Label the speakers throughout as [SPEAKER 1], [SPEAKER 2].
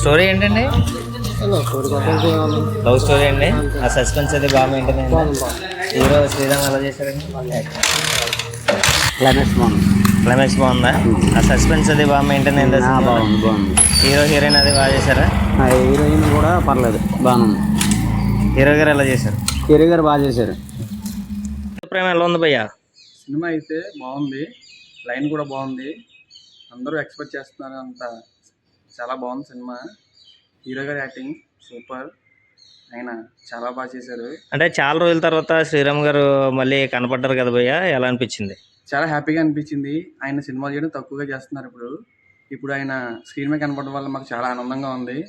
[SPEAKER 1] Story ఏంటండి? Love story అండి. ఆ సస్పెన్స్ అది బాగా మెయింటైన్ అయింది. హీరో శ్రీరామ్ ఎలా చేశారండి?
[SPEAKER 2] క్లైమాక్స్ బాగుంది.
[SPEAKER 1] క్లైమాక్స్ బాగుందా? ఆ సస్పెన్స్ అది బాగా మెయింటైన్ అయిందా?
[SPEAKER 2] బాగుంది బాగుంది.
[SPEAKER 1] హీరో హీరోయిన్ అది బాగా చేశారా?
[SPEAKER 2] ఆ హీరోయిన్ కూడా పర్లేదు బాగుంది
[SPEAKER 1] హీరో గారు ఎలా చేశారు?
[SPEAKER 2] హీరో గారు బాగా చేశారు.
[SPEAKER 1] ప్రేమ ఎలా ఉంది భయ్యా?
[SPEAKER 3] సినిమా అయితే బాగుంది. లైన్ కూడా బాగుంది. అందరూ ఎక్స్పెక్ట్ చేస్తున్నారు అంత చాలా బాగుంది సినిమా. హీరో గారి యాక్టింగ్ సూపర్. ఆయన చాలా బాగా చేశారు.
[SPEAKER 1] అంటే చాలా రోజుల తర్వాత శ్రీరామ్ గారు మళ్ళీ కనపడ్డారు కదా భయ్య ఎలా అనిపించింది?
[SPEAKER 3] చాలా హ్యాపీగా అనిపించింది. ఆయన సినిమా చేయడం తక్కువగా చేస్తున్నారు ఇప్పుడు. ఇప్పుడు ఆయన స్క్రీన్ మీద కనపడడం వల్ల మాకు చాలా ఆనందంగా ఉంది.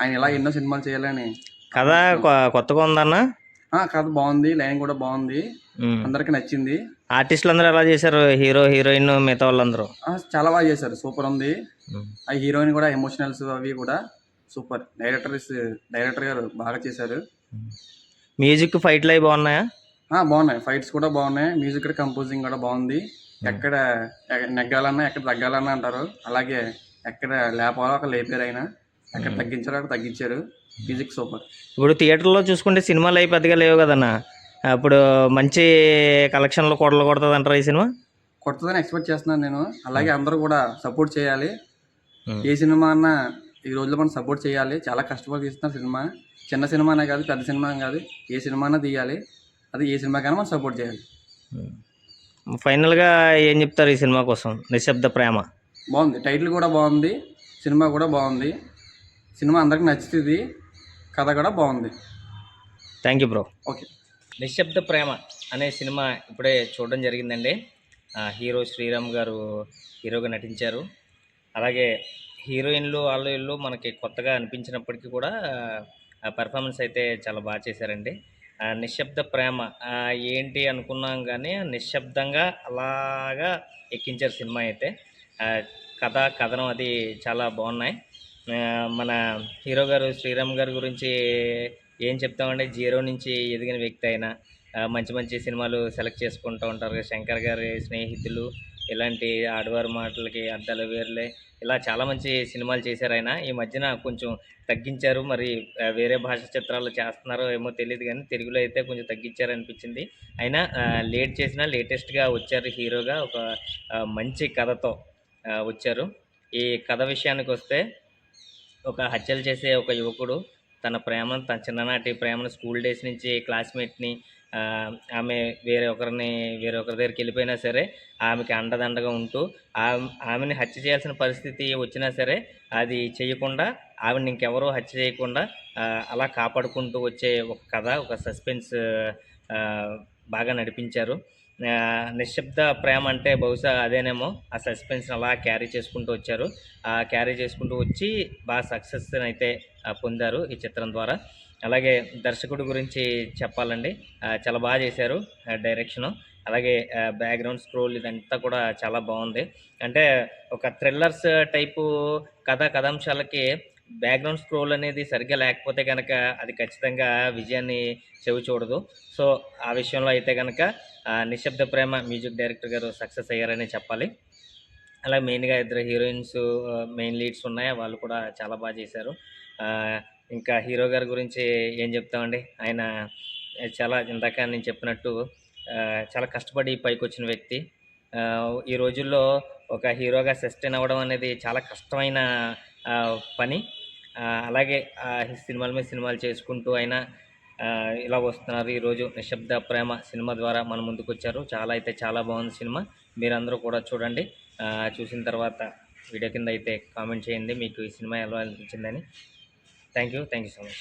[SPEAKER 3] ఆయన ఇలా ఎన్నో సినిమాలు చేయాలని
[SPEAKER 1] కథ కొత్తగా ఉందన్న?
[SPEAKER 3] ఆ, కథ బాగుంది. లైన్ కూడా బాగుంది. అందరికి నచ్చింది.
[SPEAKER 1] ఆర్టిస్టులు అందరూ ఎలా చేశారు? హీరో హీరోయిన్ మిగతా వాళ్ళందరూ?
[SPEAKER 3] చాలా బాగా చేశారు. సూపర్ ఉంది. ఆ హీరోయిన్ కూడా ఎమోషనల్స్ అవి కూడా సూపర్. డైరెక్టర్ డైరెక్టర్ గారు బాగా చేశారు.
[SPEAKER 1] మ్యూజిక్ ఫైట్లు అవి బాగున్నాయా?
[SPEAKER 3] బాగున్నాయి. ఫైట్స్ కూడా బాగున్నాయి. మ్యూజిక్ కూడా కంపోజింగ్ కూడా బాగుంది. ఎక్కడ నెగ్గాలన్నా ఎక్కడ తగ్గాలన్నా అంటారు. అలాగే ఎక్కడ లేపాలో అక్కడ లేపారు ఆయన ఎక్కడ తగ్గించాలో అక్కడ తగ్గించారు. Music super.
[SPEAKER 1] ఇప్పుడు థియేటర్లో చూసుకుంటే సినిమాలు అవి పెద్దగా లేవు కదన్న? అప్పుడు మంచి కలెక్షన్లు కొడలు కొడుతుంది అంటారు ఈ సినిమా?
[SPEAKER 3] కొత్తదని ఎక్స్పెక్ట్ చేస్తున్నాను నేను. అలాగే అందరూ కూడా సపోర్ట్ చేయాలి. ఏ సినిమా అన్నా ఈ రోజుల్లో మనం సపోర్ట్ చేయాలి. చాలా కష్టపడి తీస్తున్న సినిమా. చిన్న సినిమానే కాదు పెద్ద సినిమా కాదు. ఏ సినిమానా తీయాలి. అది ఏ సినిమాకైనా మనం సపోర్ట్ చేయాలి.
[SPEAKER 1] ఫైనల్గా ఏం చెప్తారు ఈ సినిమా కోసం? నిశ్శబ్ద ప్రేమ.
[SPEAKER 3] బాగుంది. టైటిల్ కూడా బాగుంది. సినిమా కూడా బాగుంది. సినిమా అందరికి నచ్చుతుంది. కథ కూడా బాగుంది.
[SPEAKER 1] థ్యాంక్ యూ బ్రో
[SPEAKER 3] ఓకే
[SPEAKER 1] నిశ్శబ్ద ప్రేమ అనే సినిమా ఇప్పుడే చూడడం జరిగిందండి. హీరో శ్రీరామ్ గారు హీరోగా నటించారు. అలాగే హీరోయిన్లు వాళ్ళు ఇల్లు మనకి కొత్తగా అనిపించినప్పటికీ కూడా పెర్ఫార్మెన్స్ అయితే చాలా బాగా చేశారండి. ఆ, నిశ్శబ్ద ప్రేమ ఏంటి అనుకున్నాం కానీ నిశ్శబ్దంగా అలాగా ఎక్కించారు సినిమా అయితే. కథ కథనం అది చాలా బాగున్నాయి. మన హీరో గారు శ్రీరామ్ గారి గురించి ఏం చెప్తామంటే జీరో నుంచి ఎదిగిన వ్యక్తి అయినా మంచి మంచి సినిమాలు సెలెక్ట్ చేసుకుంటూ ఉంటారు శంకర్ గారి స్నేహితులు ఇలాంటి ఆడవారి మాటలకి అద్దాల వేర్లే ఇలా చాలా మంచి సినిమాలు చేశారు ఆయన. ఈ మధ్యన కొంచెం తగ్గించారు మరి వేరే భాష చిత్రాలు చేస్తున్నారో ఏమో తెలియదు కానీ తెలుగులో అయితే కొంచెం తగ్గించారు అనిపించింది అయినా లేట్ చేసినా లేటెస్ట్గా వచ్చారు హీరోగా ఒక మంచి కథతో వచ్చారు. ఈ కథ విషయానికి వస్తే ఒక హత్యలు చేసే ఒక యువకుడు తన ప్రేమను తన చిన్ననాటి ప్రేమను స్కూల్ డేస్ నుంచి క్లాస్మేట్ని ఆమె వేరే ఒకరిని వేరే ఒకరి దగ్గరికి వెళ్ళిపోయినా సరే ఆమెకి అండదండగా ఉంటూ ఆమెని హత్య చేయాల్సిన పరిస్థితి వచ్చినా సరే అది చేయకుండా ఆమెను ఇంకెవరూ హత్య చేయకుండా అలా కాపాడుకుంటూ వచ్చే ఒక కథ ఒక సస్పెన్స్ బాగా నడిపించారు. నిశ్శబ్ద ప్రేమ అంటే బహుశా అదేనేమో ఆ సస్పెన్స్ అలా క్యారీ చేసుకుంటూ వచ్చారు. ఆ క్యారీ చేసుకుంటూ వచ్చి బాగా సక్సెస్ అయితే పొందారు ఈ చిత్రం ద్వారా. అలాగే దర్శకుడు గురించి చెప్పాలండి. చాలా బాగా చేశారు డైరెక్షను అలాగే బ్యాక్గ్రౌండ్ స్క్రోల్ ఇదంతా కూడా చాలా బాగుంది. అంటే ఒక థ్రిల్లర్స్ టైపు కథ కథాంశాలకి బ్యాక్గ్రౌండ్ స్క్రోల్ అనేది సరిగ్గా లేకపోతే కనుక అది ఖచ్చితంగా విజయాన్ని చెవి చూడదు. సో ఆ విషయంలో అయితే కనుక నిశ్శబ్ద ప్రేమ మ్యూజిక్ డైరెక్టర్ గారు సక్సెస్ అయ్యారని చెప్పాలి. అలాగే మెయిన్గా ఇద్దరు హీరోయిన్స్ మెయిన్ లీడ్స్ ఉన్నాయి. వాళ్ళు కూడా చాలా బాగా చేశారు. ఇంకా హీరో గారి గురించి ఏం చెప్తామండి? ఆయన చాలా ఇందాక నేను చెప్పినట్టు చాలా కష్టపడి పైకి వచ్చిన వ్యక్తి ఈ రోజుల్లో ఒక హీరోగా సస్టైన్ అవ్వడం అనేది చాలా కష్టమైన పని. అలాగే సినిమాల మీద సినిమాలు చేసుకుంటూ అయినా ఇలా వస్తున్నారు. ఈరోజు నిశ్శబ్ద ప్రేమ సినిమా ద్వారా మన ముందుకు వచ్చారు. చాలా అయితే చాలా బాగుంది సినిమా. మీరందరూ కూడా చూడండి. చూసిన తర్వాత వీడియో కింద అయితే కామెంట్ చేయండి. మీకు ఈ సినిమా ఎలా అనిపించిందని. Thank you. Thank you so much.